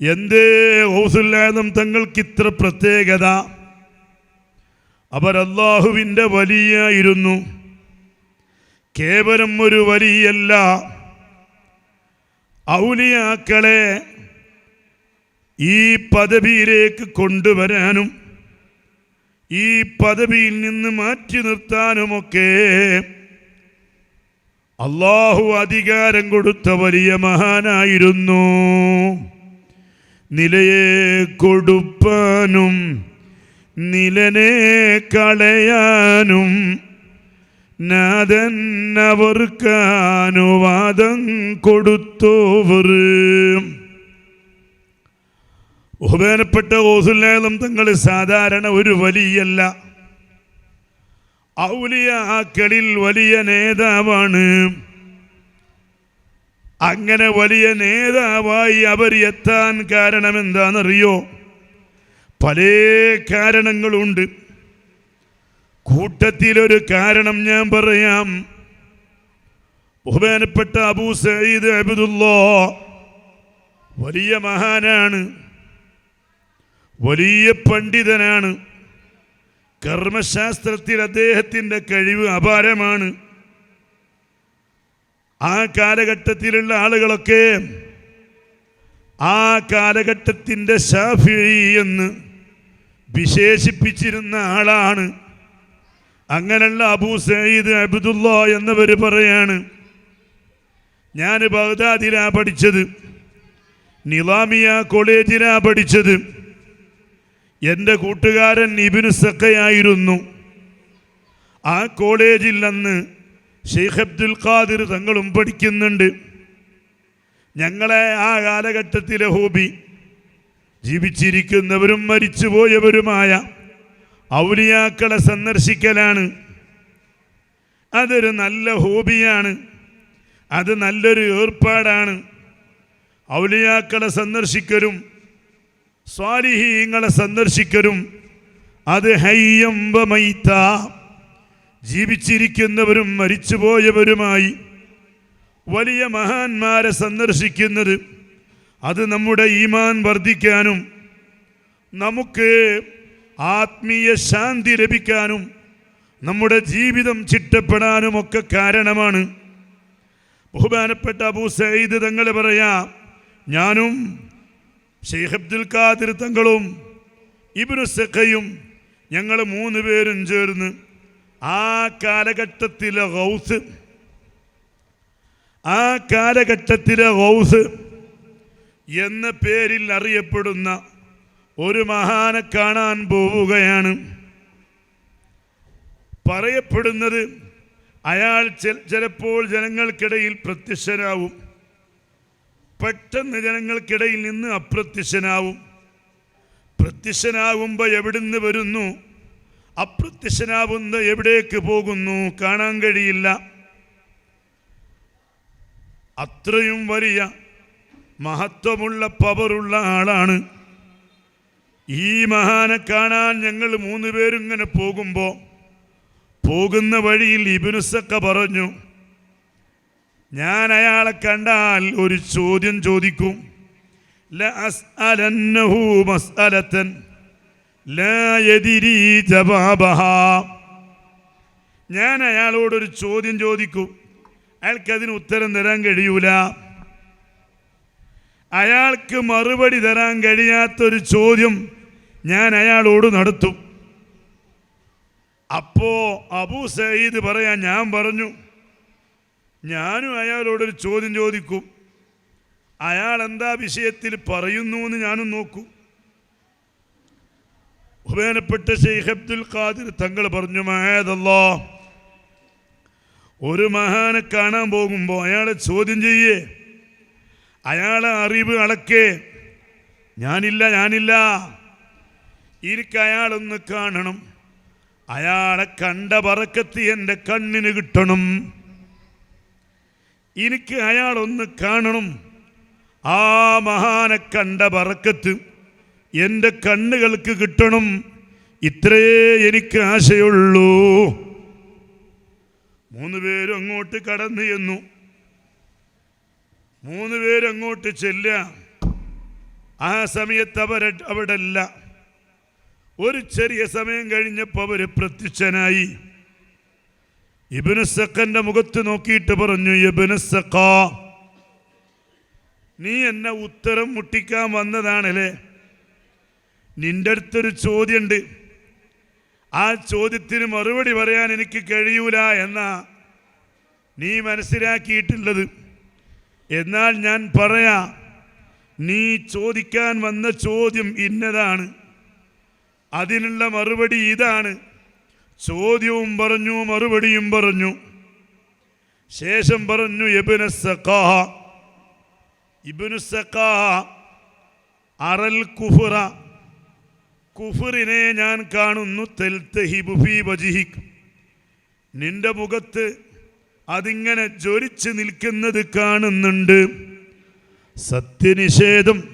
എന്തേ ഹൗസുല്ലാദം തങ്ങൾക്ക് ഇത്ര പ്രത്യേകത? അവർ അള്ളാഹുവിന്റെ വലിയായിരുന്നു. കേവലം ഒരു വലിയല്ല. ഔലിയാക്കളെ ഈ പദവിയിലേക്ക് കൊണ്ടുവരാനും ഈ പദവിയിൽ നിന്ന് മാറ്റി നിർത്താനുമൊക്കെ അള്ളാഹു അധികാരം കൊടുത്ത വലിയ മഹാനായിരുന്നു. നിലയെ കൊടുപ്പാനും നിലനെ കളയാനും നാഥൻ അവർക്കാനുവാദം കൊടുത്തോവർ. ബഹുമാനപ്പെട്ട ഓസുല്ലാലം തങ്ങൾ സാധാരണ ഒരു വലിയല്ല. ഔലിയാക്കളിൽ വലിയ നേതാവാണ്. അങ്ങനെ വലിയ നേതാവായി അവർ എത്താൻ കാരണം എന്താണെന്നറിയോ പല കാരണങ്ങളുണ്ട്. കൂട്ടത്തിലൊരു കാരണം ഞാൻ പറയാം. ബഹുമാനപ്പെട്ട അബൂ സയ്യിദ് അബ്ദുല്ലോ വലിയ മഹാനാണ്. വലിയ പണ്ഡിതനാണ്. കർമ്മശാസ്ത്രത്തിൽ അദ്ദേഹത്തിന്റെ കഴിവ് അപാരമാണ്. ആ കാലഘട്ടത്തിലുള്ള ആളുകളൊക്കെ ആ കാലഘട്ടത്തിന്റെ ഷാഫി എന്ന് വിശേഷിപ്പിച്ചിരുന്ന ആളാണ്. അങ്ങനെയുള്ള അബൂ സയ്യിദ് അബ്ദുല്ല എന്നവർ പറയാണ്. ഞാൻ ബഗ്ദാദിലാ പഠിച്ചത്. നിലാമിയ കോളേജിലാ പഠിച്ചത്. എന്റെ കൂട്ടുകാരൻ ഇബിന് സക്കയായിരുന്നു ആ കോളേജിൽ അന്ന് ഷെയ്ഖ് അബ്ദുൽ ഖാദിർ തങ്ങളും പഠിക്കുന്നുണ്ട്. ഞങ്ങളെ ആ കാലഘട്ടത്തിലെ ഹോബി ജീവിച്ചിരിക്കുന്നവരും മരിച്ചുപോയവരുമായ ഔലിയാക്കളെ സന്ദർശിക്കലാണ്. അതൊരു നല്ല ഹോബിയാണ്. അത് നല്ലൊരു ഏർപ്പാടാണ്. ഔലിയാക്കളെ സന്ദർശിക്കലും സ്വാലിഹീങ്ങളെ സന്ദർശിക്കലും അത് ഹയ്യമ്പ ഹയ്യമ്പമൈത്ത ജീവിച്ചിരിക്കുന്നവരും മരിച്ചുപോയവരുമായി വലിയ മഹാന്മാരെ സന്ദർശിക്കുന്നത് അത് നമ്മുടെ ഈമാൻ വർദ്ധിക്കാനും നമുക്ക് ആത്മീയ ശാന്തി ലഭിക്കാനും നമ്മുടെ ജീവിതം ചിട്ടപ്പെടാനും ഒക്കെ കാരണമാണ്. ബഹുമാനപ്പെട്ട അബൂ സയ്യിദ് തങ്ങൾ പറയാ ഞാനും ഷെയ്ഖ് അബ്ദുൽ ഖാദിർ തങ്ങളും ഇബ്നു സഖയും ഞങ്ങൾ മൂന്ന് പേരും ചേർന്ന് ആ കാലഘട്ടത്തിലെ ഹൗസ് ആ കാലഘട്ടത്തിലെ ഹൗസ് എന്ന പേരിൽ അറിയപ്പെടുന്ന ഒരു മഹാനെ കാണാൻ പോവുകയാണ്. പറയപ്പെടുന്നത് അയാൾ ചിലപ്പോൾ ജനങ്ങൾക്കിടയിൽ പ്രത്യക്ഷനാവും. പെട്ടെന്ന് ജനങ്ങൾക്കിടയിൽ നിന്ന് അപ്രത്യക്ഷനാവും. പ്രത്യക്ഷനാകുമ്പോൾ എവിടുന്ന് വരുന്നു? അപ്രത്യക്ഷനാവുന്ന എവിടേക്ക് പോകുന്നു കാണാൻ കഴിയില്ല. അത്രയും വലിയ മഹത്വമുള്ള പവറുള്ള ആളാണ്. ഈ മഹാനെ കാണാൻ ഞങ്ങൾ മൂന്ന് പേരിങ്ങനെ പോകുമ്പോൾ പോകുന്ന വഴിയിൽ ഇബിനുസക്ക പറഞ്ഞു ഞാൻ അയാളെ കണ്ടാൽ ഒരു ചോദ്യം ചോദിക്കും. മസ്അലത്തൻ ലാ ജവാബഹാ. ഞാൻ അയാളോടൊരു ചോദ്യം ചോദിക്കും. അയാൾക്കതിന് ഉത്തരം തരാൻ കഴിയൂല. അയാൾക്ക് മറുപടി തരാൻ കഴിയാത്തൊരു ചോദ്യം ഞാൻ അയാളോട് നടത്തും. അപ്പോ അബൂ സയ്യിദ് പറയാൻ ഞാൻ പറഞ്ഞു ഞാനും അയാളോടൊരു ചോദ്യം ചോദിക്കും. അയാൾ എന്താ വിഷയത്തിൽ പറയുന്നു എന്ന് ഞാനും നോക്കൂ. ബഹുമാനപ്പെട്ട ഷെയ്ഖ് അബ്ദുൽ ഖാദിർ തങ്ങൾ പറഞ്ഞു മഹേദല്ലോ ഒരു മഹാനെ കാണാൻ പോകുമ്പോൾ അയാളെ ചോദ്യം ചെയ്യേ. അയാളെ അറിവ് അളക്കേ. ഞാനില്ല ഞാനില്ല. എനിക്ക് അയാളൊന്ന് കാണണം. അയാളെ കണ്ട പറക്കത്ത് എന്റെ കണ്ണിന് കിട്ടണം. എനിക്ക് അയാളൊന്ന് കാണണം. ആ മഹാനെ കണ്ട പറക്കത്ത് എന്റെ കണ്ണുകൾക്ക് കിട്ടണം. ഇത്രയേ എനിക്ക് ആശയുള്ളൂ. മൂന്ന് പേരും അങ്ങോട്ട് കടന്നു ചെന്നു. മൂന്ന് പേരങ്ങോട്ട് ചെല്ലുക. ആ സമയത്ത് അവർ അവിടെ അല്ല ഒരു ചെറിയ സമയം കഴിഞ്ഞപ്പോൾ അവർ പ്രത്യക്ഷനായി. ഇബിനുസക്കന്റെ മുഖത്ത് നോക്കിയിട്ട് പറഞ്ഞു നീ എന്നെ ഉത്തരം മുട്ടിക്കാൻ വന്നതാണല്ലേ? നിന്റെ അടുത്തൊരു ചോദ്യമുണ്ട് ആ ചോദ്യത്തിന് മറുപടി പറയാൻ എനിക്ക് കഴിയൂല എന്നാ നീ മനസ്സിലാക്കിയിട്ടുള്ളത്. എന്നാൽ ഞാൻ പറയാ നീ ചോദിക്കാൻ വന്ന ചോദ്യം ഇന്നതാണ്. അതിനുള്ള മറുപടി ഇതാണ്. ചോദ്യവും പറഞ്ഞു മറുപടിയും പറഞ്ഞു. ശേഷം പറഞ്ഞു ഇബിനു സഖാഹ അറൽ കുഫുറ കുഫറിനെ ഞാൻ കാണുന്നു. നിന്റെ മുഖത്ത് അതിങ്ങനെ ജ്വലിച്ച് നിൽക്കുന്നത് കാണുന്നുണ്ട്. സത്യനിഷേധം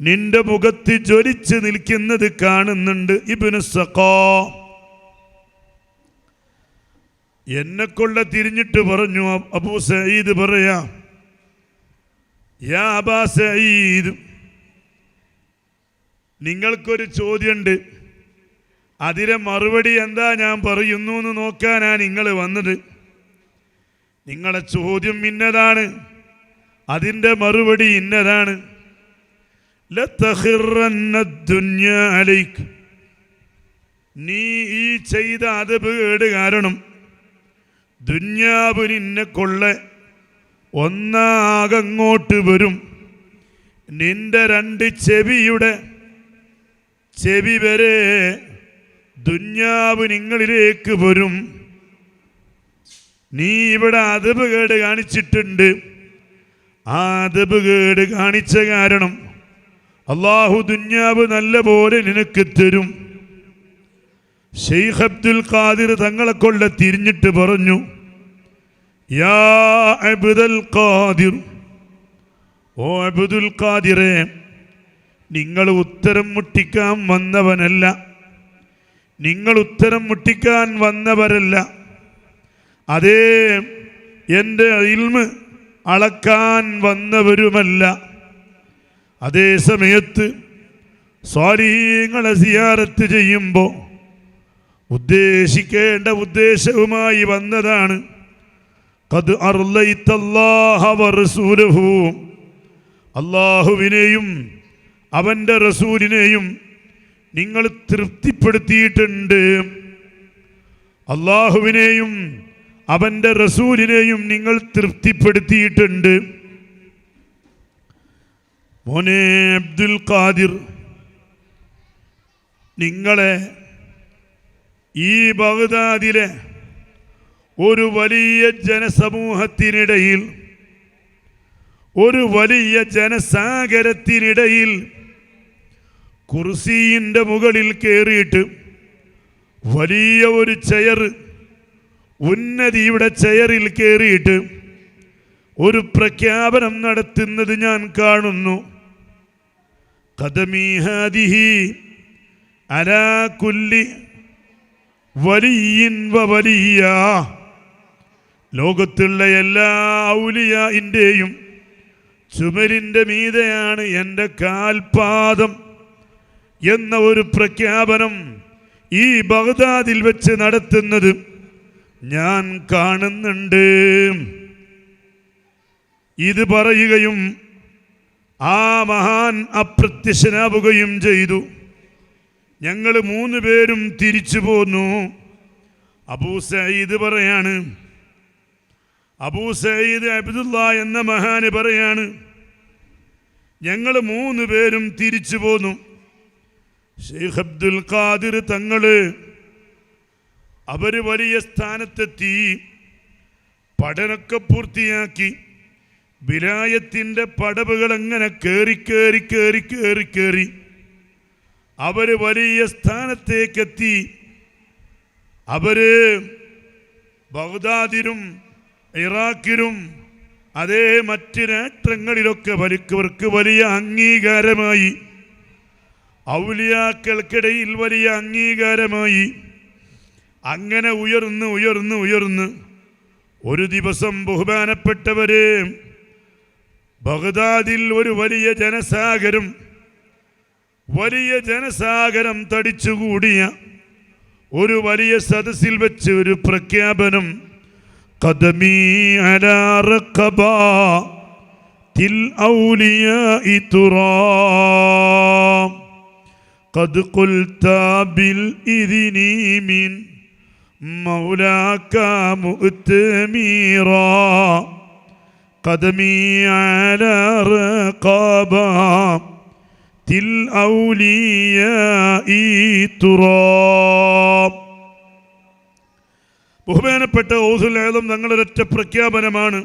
നിന്റെ മുഖത്ത് ജ്വലിച്ച് നിൽക്കുന്നത് കാണുന്നുണ്ട്. ഇബിനു സഖാ. എന്നെ കൊള്ള തിരിഞ്ഞിട്ട് പറഞ്ഞു അബൂ സയ്യിദ് പറയാ യാ അബാ സയ്യിദ് നിങ്ങൾക്കൊരു ചോദ്യമുണ്ട് അതിലെ മറുപടി എന്താ ഞാൻ പറയുന്നു എന്ന് നോക്കാനാ നിങ്ങൾ വന്നത്. നിങ്ങളെ ചോദ്യം ഇന്നതാണ്. അതിന്റെ മറുപടി ഇന്നതാണ്. നീ ഈ ചെയ്ത അതബ് കേട് കാരണം ദുന്യാവ് നിന്നെ കൊള്ള. ഒന്നാകങ്ങോട്ട് വരും. നിന്റെ രണ്ട് ചെവിയുടെ ചെവി വരെ ദുന്യാവ് നിങ്ങളിലേക്ക് വരും. നീ ഇവിടെ അതബ് കേട് കാണിച്ചിട്ടുണ്ട്. ആ അതബ് കേട് കാണിച്ച കാരണം അള്ളാഹു ദുന്യാവ് നല്ല പോലെ നിനക്ക് തരും. ഷെയ്ഖ് അബ്ദുൽ ഖാദിർ തങ്ങളെ കൊള്ള തിരിഞ്ഞിട്ട് പറഞ്ഞു യാ അബ്ദുൽ ഖാദിർ ഓ അബ്ദുൽ ഖാദിറെ നിങ്ങൾ ഉത്തരം മുട്ടിക്കാൻ വന്നവനല്ല. നിങ്ങൾ ഉത്തരം മുട്ടിക്കാൻ വന്നവരല്ല. അതേ എന്റെ ഇൽമ് അളക്കാൻ വന്നവരുമല്ല. അതേ സമയത്ത് സ്വാലീങ്ങളെ സിയാറത്ത് ചെയ്യുമ്പോൾ ഉദ്ദേശിക്കേണ്ട ഉദ്ദേശവുമായി വന്നതാണ്. കത് അർലൈത്തല്ലാഹ വറസൂലഹു അള്ളാഹുവിനെയും അവന്റെ റസൂലിനെയും നിങ്ങൾ തൃപ്തിപ്പെടുത്തിയിട്ടുണ്ട്. അള്ളാഹുവിനെയും അവന്റെ റസൂലിനെയും നിങ്ങൾ തൃപ്തിപ്പെടുത്തിയിട്ടുണ്ട്. മോനെ അബ്ദുൽ ഖാദിർ നിങ്ങളെ ഈ ബഗ്ദാദിലെ ഒരു വലിയ ജനസമൂഹത്തിനിടയിൽ ഒരു വലിയ ജനസാഗരത്തിനിടയിൽ കുർസീന്റെ മുകളിൽ കയറിയിട്ട് വലിയ ഒരു ചെയർ ഉന്നതിയുടെ ചെയറിൽ കയറിയിട്ട് ഒരു പ്രഖ്യാപനം നടത്തുന്നത് ഞാൻ കാണുന്നു. കഥമീഹാദിഹി അലാ കുല്ലി വലിയിൻ വലിയ ലോകത്തുള്ള എല്ലാ ഔലിയായിന്റെയും ചുമരിന്റെ മീതെയാണ് എന്റെ കാൽപാദം. എന്ന ഒരു പ്രഖ്യാപനം ഈ ബഗ്ദാദിൽ വെച്ച് നടത്തുന്നത് ഞാൻ കാണുന്നുണ്ട്. ഇത് പറയുകയും ആ മഹാൻ അപ്രത്യക്ഷനാവുകയും ചെയ്തു. ഞങ്ങൾ മൂന്ന് പേരും തിരിച്ചു പോന്നു. അബൂ സയ്യിദ് പറയാണ് അബൂ സയ്യിദ് അബ്ദുള്ള എന്ന മഹാന് പറയാണ് ഞങ്ങൾ മൂന്ന് പേരും തിരിച്ചു പോന്നു. ഷെയ്ഖ് അബ്ദുൽ ഖാദിർ തങ്ങൾ അവർ വലിയ സ്ഥാനത്തെത്തി പഠനമൊക്കെ പൂർത്തിയാക്കി വിലായത്തിന്റെ പടവുകൾ അങ്ങനെ കയറി കയറി കയറി കയറി കയറി അവർ വലിയ സ്ഥാനത്തേക്കെത്തി. അവർ ബഗ്ദാദിലും ഇറാഖിലും അതേ മറ്റ് രാഷ്ട്രങ്ങളിലൊക്കെ വലിക്കവർക്ക് വലിയ അംഗീകാരമായി. ഔലിയാക്കൾക്കിടയിൽ വലിയ അംഗീകാരമായി. അങ്ങനെ ഉയർന്ന് ഉയർന്ന് ഉയർന്ന് ഒരു ദിവസം ബഹുമാനപ്പെട്ടവരെ ബഗ്ദാദിൽ ഒരു വലിയ ജനസാഗരം വലിയ ജനസാഗരം തടിച്ചുകൂടിയ ഒരു വലിയ സദസ്സിൽ വെച്ച് ഒരു പ്രഖ്യാപനം. കദമീ അലാ റഖബ തിൽ ഔലിയാഇ തുറാം. قد قلت بالإذن من مولاك مؤتميرا قدمي على رقابة الأولياء تراب ബഹുമാനപ്പെട്ട ഓസുലേതം തങ്ങളൊരൊറ്റ പ്രഖ്യാപനമാണ്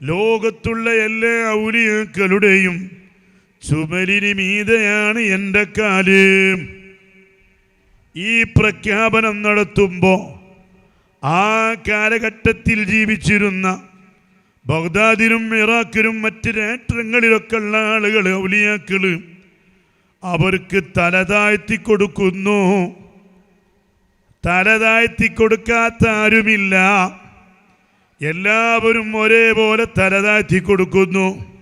ലോകത്തുള്ള എല്ലാ ഔലിയാക്കളുടെയും ചുമലിന് മീതയാണ് എന്റെ കാൽ. ഈ പ്രഖ്യാപനം നടത്തുമ്പോൾ ആ കാലഘട്ടത്തിൽ ജീവിച്ചിരുന്ന ബഗ്ദാദിനും ഇറാഖിനും മറ്റ് രാഷ്ട്രങ്ങളിലൊക്കെ ഉള്ള ആളുകൾ ഔലിയാക്കൾ അവർക്ക് തല താഴ്ത്തി കൊടുക്കുന്നു. തല താഴ്ത്തി കൊടുക്കാത്ത ആരുമില്ല. എല്ലാവരും ഒരേപോലെ തല താഴ്ത്തി കൊടുക്കുന്നു.